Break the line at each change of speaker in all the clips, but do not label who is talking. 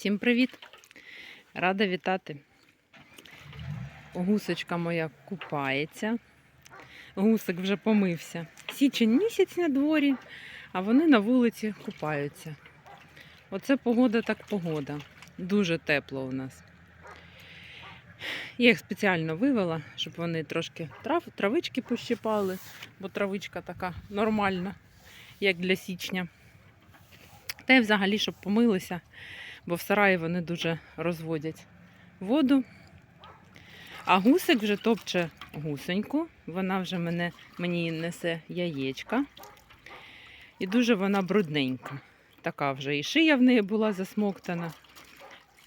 Всім привіт! Рада вітати. Гусочка моя купається. Гусик вже помився. Січень місяць на дворі, а вони на вулиці купаються. Оце погода так погода. Дуже тепло у нас. Я їх спеціально вивела, щоб вони трошки трав, травички пощипали, бо травичка така нормальна, як для січня. Та й взагалі, щоб помилися, бо в сараї вони дуже розводять воду. А гусик вже топче гусеньку. Вона вже мене, мені несе яєчка. І дуже вона брудненька. Така вже і шия в неї була засмоктана,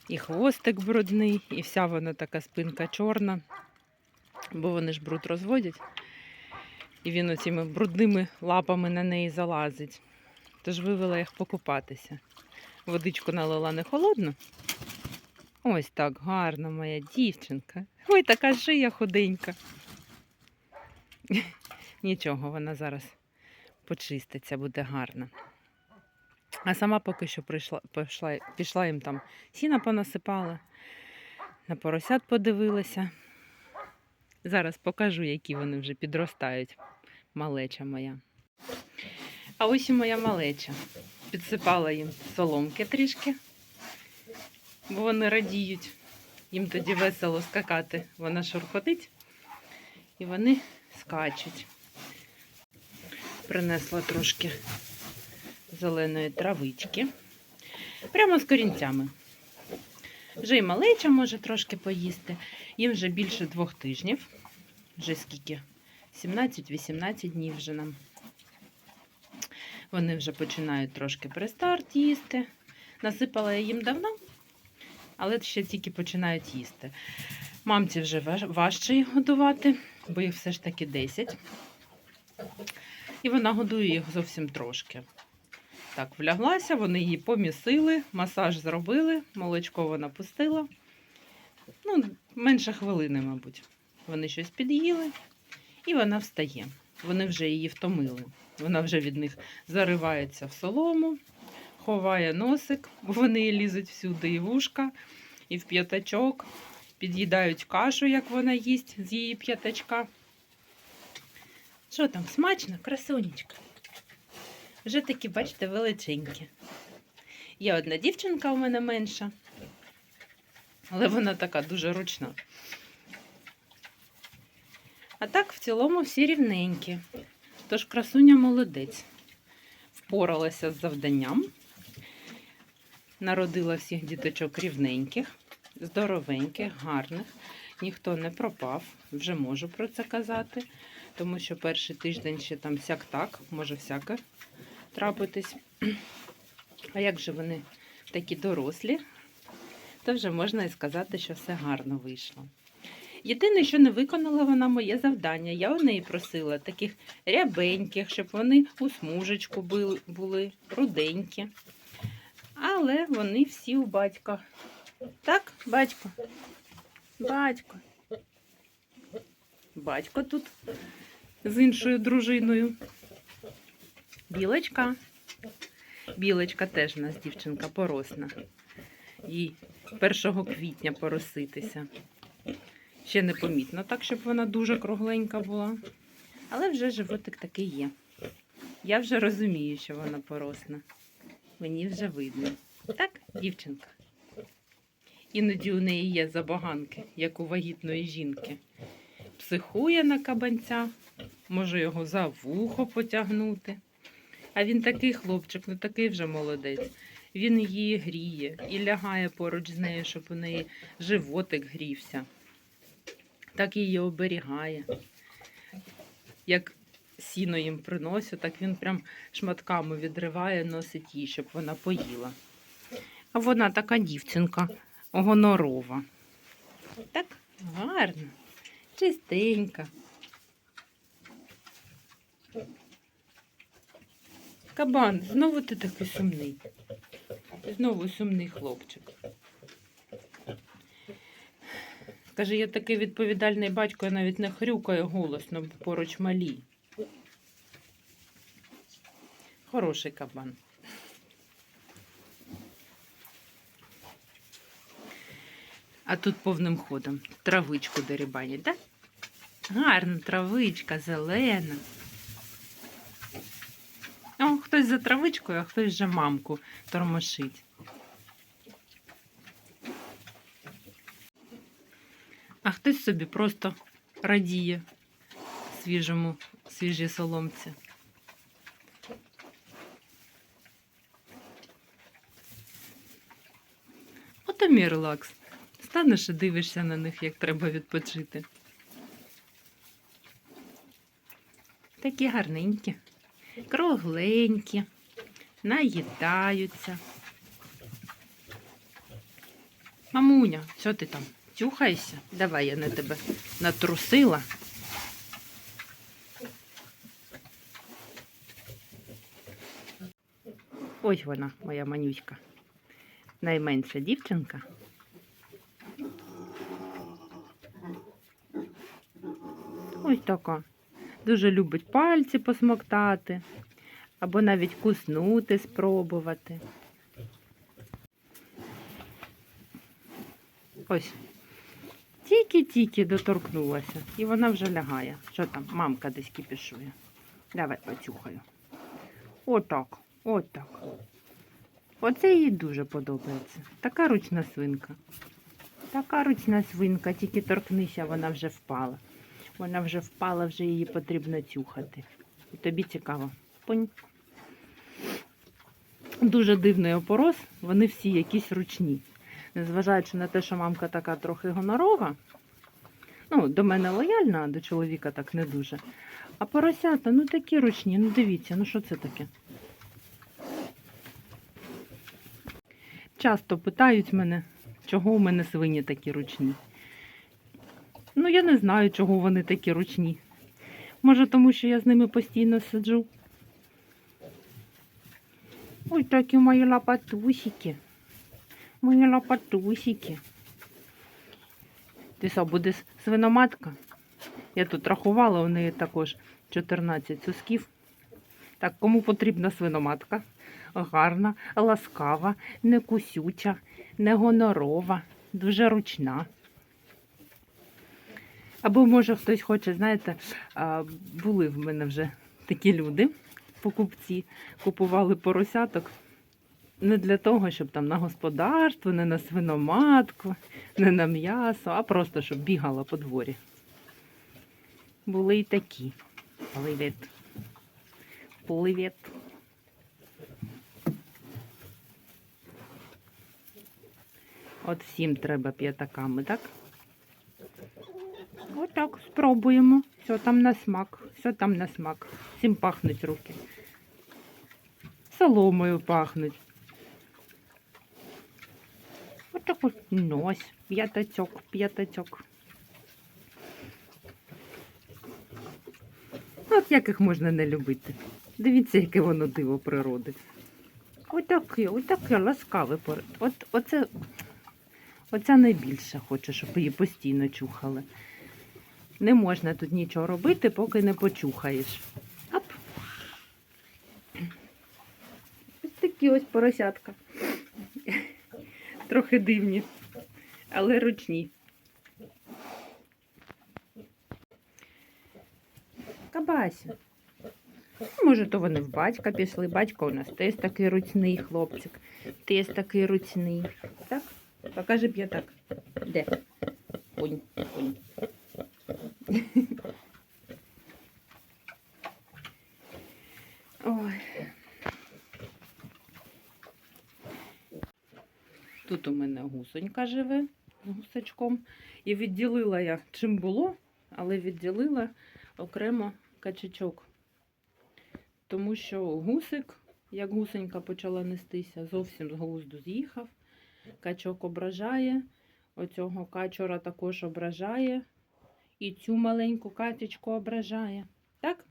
і хвостик брудний, і вся вона така спинка чорна, бо вони ж бруд розводять. І він оціми брудними лапами на неї залазить. Тож вивела їх покупатися. Водичку налила не холодну. Ось так гарна моя дівчинка. Ой, така шия худенька. Нічого, вона зараз почиститься, буде гарна. А сама поки що прийшла, пішла, пішла їм там сіна понасипала, на поросят подивилася. Зараз покажу, які вони вже підростають. Малеча моя. А ось і моя малеча. Підсипала їм соломки трішки, бо вони радіють. Їм тоді весело скакати. Вона шурхотить і вони скачуть. Принесла трошки зеленої травички. Прямо з корінцями. Вже і малеча може трошки поїсти. Їм вже більше двох тижнів. Вже скільки? 17-18 днів вже нам. Вони вже починають трошки пристарт їсти. Насипала я їм давно, але ще тільки починають їсти. Мамці вже важче їх годувати, бо їх все ж таки 10. І вона годує їх зовсім трошки. Так, вляглася, вони її помісили, масаж зробили, молочко вона пустила. Ну, менше хвилини, мабуть. Вони щось під'їли, і вона встає. Вони вже її втомили. Вона вже від них заривається в солому, ховає носик, вони лізуть всюди і в ушка, і в п'ятачок, під'їдають кашу, як вона їсть з її п'ятачка. Що там, смачно, красунечка? Вже такі, бачите, величенькі. Є одна дівчинка у мене менша, але вона така дуже ручна. А так, в цілому, всі рівненькі. Тож красуня молодець. Впоралася з завданням. Народила всіх діточок рівненьких, здоровеньких, гарних. Ніхто не пропав, вже можу про це казати, тому що перший тиждень ще там сяк-так, може всяке трапитись. А як же вони такі дорослі, то вже можна і сказати, що все гарно вийшло. Єдине, що не виконала вона моє завдання. Я у неї просила таких рябеньких, щоб вони у смужечку були, руденькі. Але вони всі у батька. Так, батько? Батько. Батько тут з іншою дружиною. Білочка. Білочка теж у нас дівчинка поросна. Їй 1 квітня пороситися. Ще не помітно, так, щоб вона дуже кругленька була. Але вже животик такий є. Я вже розумію, що вона поросна. Мені вже видно. Так, дівчинка. Іноді у неї є забаганки, як у вагітної жінки. Психує на кабанця, може його за вухо потягнути. А він такий хлопчик, ну такий вже молодець. Він її гріє і лягає поруч з нею, щоб у неї животик грівся так її оберігає. Як сіно їм приносять, так він прям шматками відриває, носить їй, щоб вона поїла. А вона така дівчинка, гонорова. Так гарно, чистенька. Кабан, знову ти такий сумний. Знову сумний хлопчик. Каже, я такий відповідальний батько, я навіть не хрюкаю голосно, бо поруч малі. Хороший кабан. А тут повним ходом травичку дерибанять, так? Гарна травичка, зелена. О, хтось за травичкою, а хтось вже мамку тормошить. А хтось собі просто радіє свіжому, свіжій соломці. Ото мій релакс. Станеш і дивишся на них, як треба відпочити. Такі гарненькі, кругленькі, наїдаються. Мамуня, що ти там? Тюхайся? Давай я на тебе натрусила. Ось вона, моя манюська. Найменша дівчинка. Ось така. Дуже любить пальці посмоктати, або навіть куснути, спробувати. Ось. Тільки-тільки доторкнулася, і вона вже лягає. Що там, мамка десь кипішує. Давай поцюхаю. Отак, отак. Оце їй дуже подобається. Така ручна свинка. Така ручна свинка, тільки торкнися, вона вже впала. Вона вже впала, вже її потрібно тюхати. І тобі цікаво. Понь. Дуже дивний опорос, вони всі якісь ручні. Незважаючи на те, що мамка така трохи гонорова, ну, до мене лояльна, а до чоловіка так не дуже. А поросята, ну такі ручні, ну дивіться, ну що це таке? Часто питають мене, чого у мене свині такі ручні. Ну, я не знаю, чого вони такі ручні. Може, тому що я з ними постійно сиджу. Ой, такі мої лапатусики. Мої лапатусики. Ти що, будеш свиноматка? Я тут рахувала, у неї також 14 сосків. Так, кому потрібна свиноматка? Гарна, ласкава, не кусюча, не гонорова, дуже ручна. Або, може, хтось хоче, знаєте, були в мене вже такі люди, покупці, купували поросяток не для того, щоб там на господарство, не на свиноматку, не на м'ясо, а просто щоб бігала по дворі. Були і такі. Привіт. Привіт. От всім треба п'ятаками, так? Отак, спробуємо. Все там на смак, все там на смак. Всім пахнуть руки. Соломою пахнуть. Отак ось нось, п'ятачок, п'ятачок. От як їх можна не любити. Дивіться, яке воно диво природи. Отаке, отаке ласкаве От, оце, оця найбільше хоче, щоб її постійно чухали. Не можна тут нічого робити, поки не почухаєш. Оп. Ось такі ось поросятка. Трохи дивні, але ручні. Кабася. Може, то вони в батька пішли. Батько у нас теж такий ручний хлопчик. Теж такий ручний. Так? Покажи п'ятак. Де? Пунь, пунь. Ой. Тут у мене гусонька живе гусачком. І відділила я чим було, але відділила окремо качечок. Тому що гусик, як гусенька почала нестися, зовсім з глузду з'їхав. Качок ображає, оцього качора також ображає. І цю маленьку катечку ображає. Так?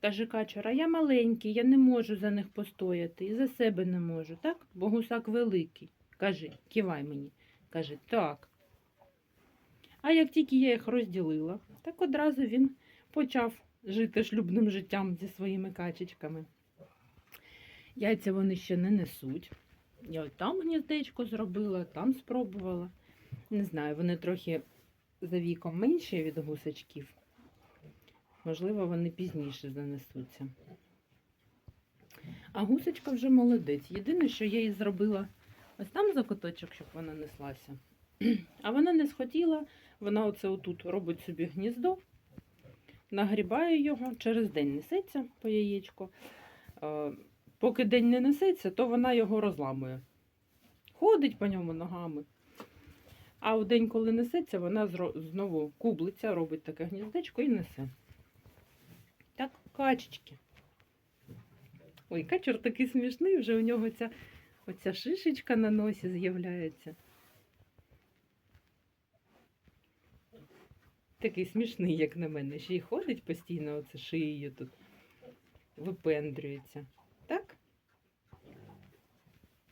Каже качора, я маленький, я не можу за них постояти і за себе не можу, так? Бо гусак великий. Кажи, кивай мені. Каже, так. А як тільки я їх розділила, так одразу він почав жити шлюбним життям зі своїми качечками. Яйця вони ще не несуть. Я от там гніздечко зробила, там спробувала. Не знаю, вони трохи за віком менші від гусачків. Можливо, вони пізніше занесуться. А гусечка вже молодець. Єдине, що я їй зробила ось там закуточок, щоб вона неслася. А вона не схотіла, вона оце отут робить собі гніздо, нагрібає його, через день несеться по яєчку. Е, Поки день не несеться, то вона його розламує. Ходить по ньому ногами. А в день, коли несеться, вона знову кублиться, робить таке гніздечко і несе. Так, качечки. Ой, качур такий смішний, вже у нього ця, оця шишечка на носі з'являється. Такий смішний, як на мене. Ще й ходить постійно, оце шиєю тут випендрюється. Так?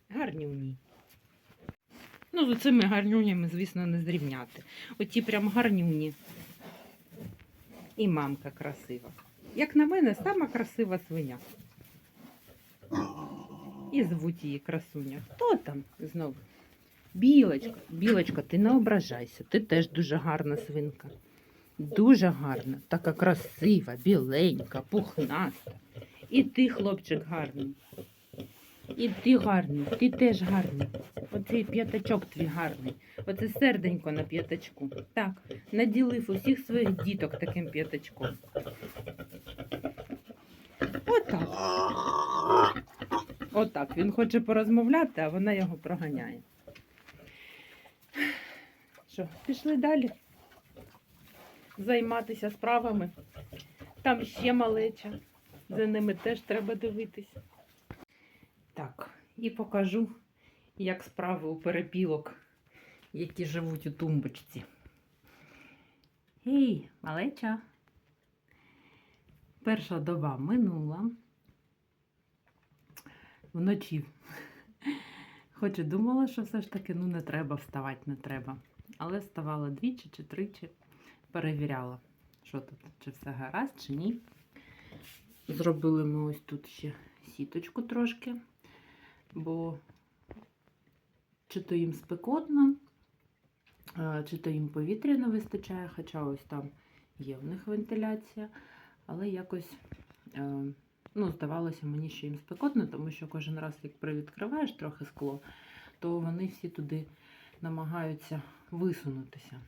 Гарнюні. Ну, з оцими гарнюнями, звісно, не зрівняти. Оті прям гарнюні. І мамка красива. Як на мене, сама красива свиня. І звуть її красуня. Хто там знову? Білочка, білочка, ти не ображайся. Ти теж дуже гарна свинка. Дуже гарна, така красива, біленька, пухнаста. І ти, хлопчик, гарний. І ти гарний, ти теж гарний. Оцей п'ятачок твій гарний. Оце серденько на п'ятачку. Так, наділив усіх своїх діток таким п'ятачком. Отак. Отак. Він хоче порозмовляти, а вона його проганяє. Що, пішли далі? Займатися справами. Там ще малеча. За ними теж треба дивитись. Так, і покажу, як справи у перепілок, які живуть у тумбочці. Гей, малеча. Перша доба минула. Вночі. Хоч і думала, що все ж таки ну, не треба вставати, не треба. Але вставала двічі чи тричі, перевіряла, що тут, чи все гаразд, чи ні. Зробили ми ось тут ще сіточку трошки, бо чи то їм спекотно, чи то їм повітря не вистачає, хоча ось там є в них вентиляція, але якось, е, ну, здавалося мені, що їм спекотно, тому що кожен раз, як привідкриваєш трохи скло, то вони всі туди намагаються висунутися.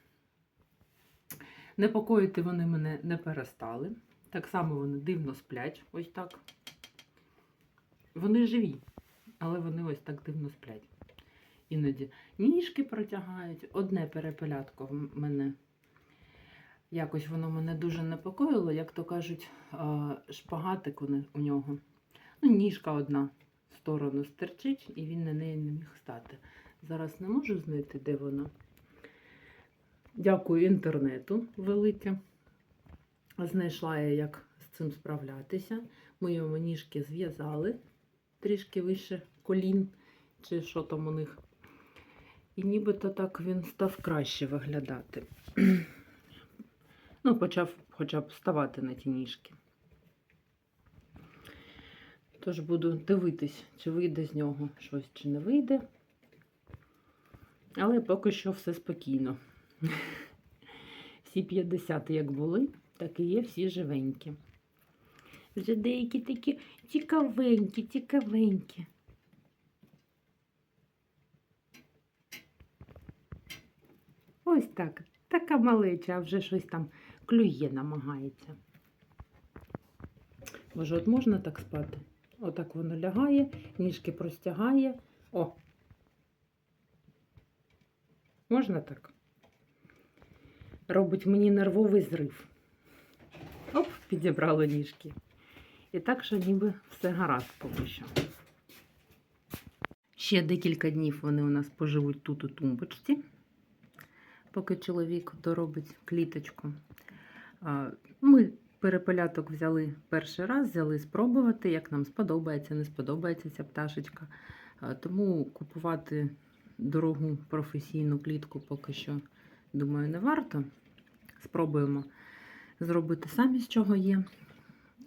Непокоїти вони мене не перестали. Так само вони дивно сплять, ось так. Вони живі, але вони ось так дивно сплять. Іноді ніжки протягають. Одне перепелятко в мене. Якось воно мене дуже непокоїло, як то кажуть, шпагатик у нього. Ну, ніжка одна в сторону стерчить, і він на неї не міг стати. Зараз не можу знайти, де вона. Дякую інтернету велике. Знайшла я, як з цим справлятися. Ми йому ніжки зв'язали трішки вище колін, чи що там у них. І нібито так він став краще виглядати. Ну, почав хоча б вставати на ті ніжки. Тож буду дивитись, чи вийде з нього щось, чи не вийде. Але поки що все спокійно. Всі 50 як були, так і є всі живенькі. Вже деякі такі цікавенькі, цікавенькі. Ось так. Така малеча, а вже щось там клює намагається. Може, от можна так спати? Отак воно лягає, ніжки простягає. О! Можна так? Робить мені нервовий зрив. Оп, підібрали ніжки. І так, що ніби все гаразд поки що. Ще декілька днів вони у нас поживуть тут у тумбочці, поки чоловік доробить кліточку. Ми перепеляток взяли перший раз, взяли спробувати, як нам сподобається, не сподобається ця пташечка. Тому купувати дорогу професійну клітку поки що, думаю, не варто. Спробуємо зробити самі з чого є.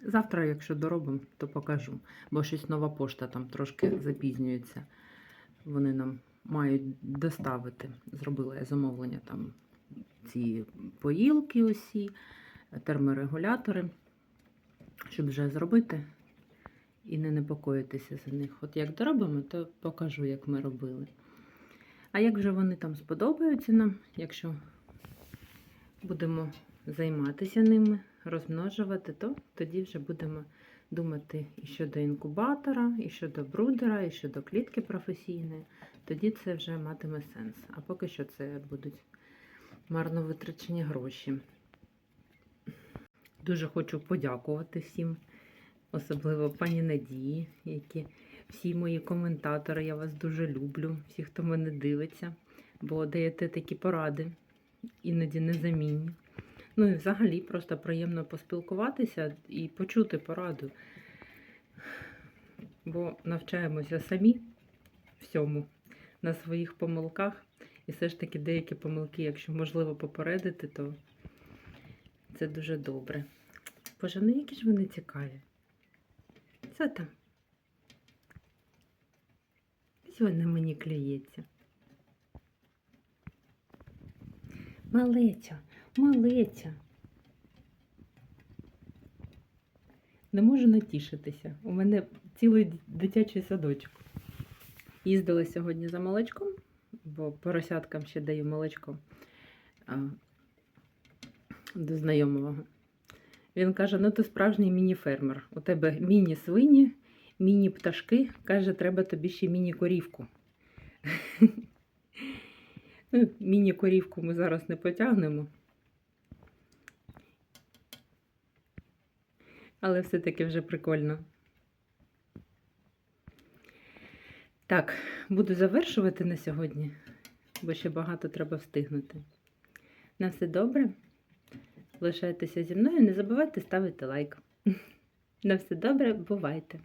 Завтра, якщо доробимо, то покажу. Бо щось нова пошта там трошки запізнюється. Вони нам мають доставити. Зробила я замовлення там ці поїлки усі, терморегулятори, щоб вже зробити і не непокоїтися за них. От як доробимо, то покажу, як ми робили. А як вже вони там сподобаються нам, якщо будемо займатися ними, розмножувати, то тоді вже будемо думати і щодо інкубатора, і щодо брудера, і щодо клітки професійної. Тоді це вже матиме сенс. А поки що це будуть марно витрачені гроші. Дуже хочу подякувати всім, особливо пані Надії, які всі мої коментатори. Я вас дуже люблю, всі, хто мене дивиться, бо даєте такі поради, іноді незамінні. Ну і взагалі просто приємно поспілкуватися і почути пораду. Бо навчаємося самі всьому на своїх помилках. І все ж таки деякі помилки, якщо можливо попередити, то це дуже добре. Боже, ну які ж вони цікаві. Що там? Ось вона мені клюється. Малеця, малеця. Не можу натішитися. У мене цілий дитячий садочок. Їздила сьогодні за молочком, бо поросяткам ще даю молочко до знайомого. Він каже: ну ти справжній міні-фермер. У тебе міні-свині, міні-пташки. Каже, треба тобі ще міні-корівку. Ну, міні-корівку ми зараз не потягнемо. Але все-таки вже прикольно. Так, буду завершувати на сьогодні, бо ще багато треба встигнути. На все добре. Лишайтеся зі мною, не забувайте ставити лайк. На все добре, бувайте!